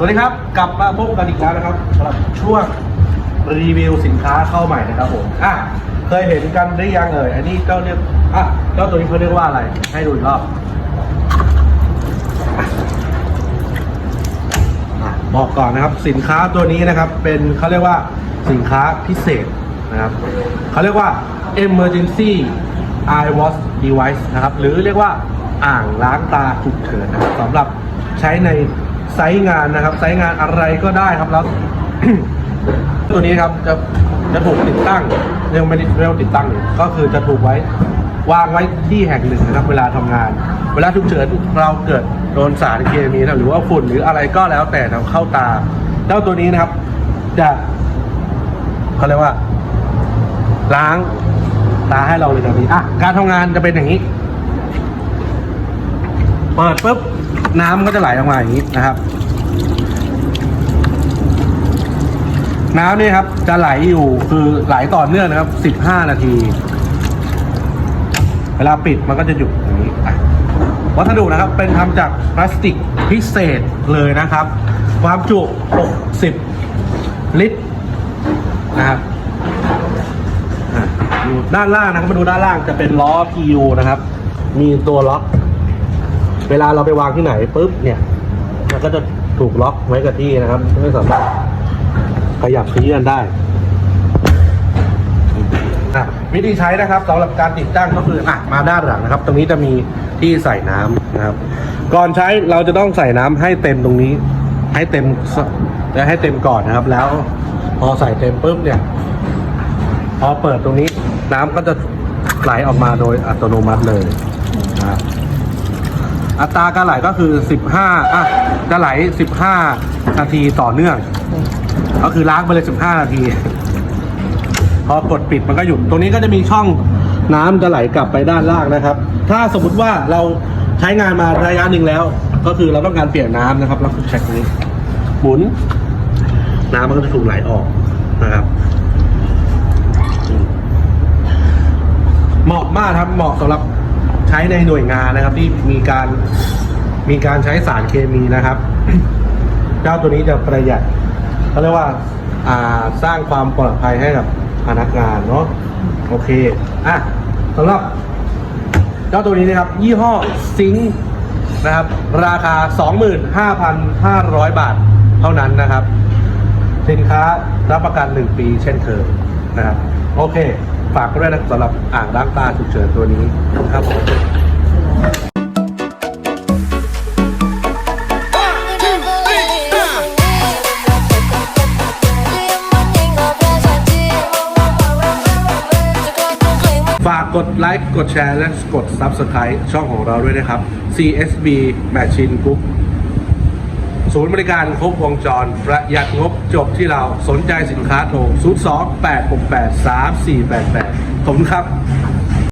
สวัสดีครับ กลับมาพบกันอีกแล้วนะครับสำหรับช่วงรีวิวสินค้าเข้าใหม่นะครับผมอะเคยเห็นกันหรือยังเอ่ยอันนี้เจ้าเรียกอะเจ้าตัวนี้เขาเรียกว่าอะไร ให้ดูอีกรอบบอกก่อนนะครับสินค้าตัวนี้นะครับเป็นเขาเรียกว่าสินค้าพิเศษนะครับเขาเรียกว่า emergency eye wash device นะครับหรือเรียกว่าอ่างล้างตาฉุกเฉินนะครับสำหรับใช้ใน ไซต์งานนะครับ ไซต์งานอะไรก็ได้ครับแล้วตัวนี้ครับจะจะถูกติดตั้งยังไม่ได้เรียกว่าติดตั้ง ก็คือจะถูกไว้วางไว้ที่แห่งหนึ่งนะครับ เวลาทำงาน เวลาฉุกเฉินเราเกิดโดนสารเคมีนะหรือว่าฝุ่นหรืออะไรก็แล้วแต่ทำเข้าตาเจ้าตัวนี้นะครับ จะเขาเรียกว่า ล้างตาให้เราเลยทันทีอะการทำงานจะเป็นอย่างนี้ เปิดปุ๊บ น้ำก็จะไหลออกมาอย่างนี้นะครับ น้ำนี่ครับ จะไหลอยู่คือไหลต่อเนื่องนะครับ15นาที เวลาปิดมันก็จะหยุดอย่างนี้วัสดุนะครับเป็นทำจากพลาสติกพิเศษเลยนะครับ ความจุ 60 ลิตรนะครับดูด้านล่างนะครับมาดูด้านล่างจะเป็นล้อ PU นะครับ มีตัวล็อก เวลาเราไปวางที่ไหนปุ๊บเนี่ยมันก็จะถูกล็อกไว้กับที่นะครับ ไม่สามารถขยับขยื่นได้อะวิธีใช้นะครับสำหรับการติดตั้งก็คืออะมาด้านหลังนะครับ ตรงนี้จะมีที่ใส่น้ำนะครับ ก่อนใช้เราจะต้องใส่น้ำให้เต็มตรงนี้ ให้เต็มจะให้เต็มก่อนนะครับ แล้วพอใส่เต็มปุ๊บเนี่ย พอเปิดตรงนี้ น้ำก็จะไหลออกมาโดยอัตโนมัติเลยนะครับ อัตราการไหลก็คือ 15อะจะไหล 15 นาทีต่อเนื่อง ก็คือล้างไปเลย 15 นาที พอกดปิดมันก็หยุด ตรงนี้ก็จะมีช่องน้ำจะไหลกลับไปด้านล่างนะครับ ถ้าสมมติว่าเราใช้งานมาระยะหนึ่งแล้ว ก็คือเราต้องการเปลี่ยนน้ำนะครับเราเช็คตรงนี้หมุน น้ำมันก็จะถูกไหลออกนะครับเหมาะมากครับเหมาะสำหรับ ช้ในหน่วยงานนะครับ ที่มีการมีการใช้สารเคมีนะครับ เจ้าตัวนี้จะประหยัดเขาเรียกว่าาสร้างความปลอดภัยให้กับพนักงานเนาะโอเคอะสำหรับ เจ้าตัวนี้นะครับ ยี่ห้อซิงนะครับ ราคา 25,500 บาทเท่านั้นนะครับ สินค้ารับประกัน 1 ปีเช่นเคยนะครับ โอเค ฝากด้วยนะสำหรับอ่างล้างตาฉุกเฉินตัวนี้ครับผมฝากกดไลค์ กดแชร์ และกด Subscribe ช่องของเราด้วยนะครับ CSB Machine Group ศูนย์บริการครบวงจร ประหยัดงบจบที่เราสนใจสินค้าโทร 02 868 3488 ขอบคุณครับ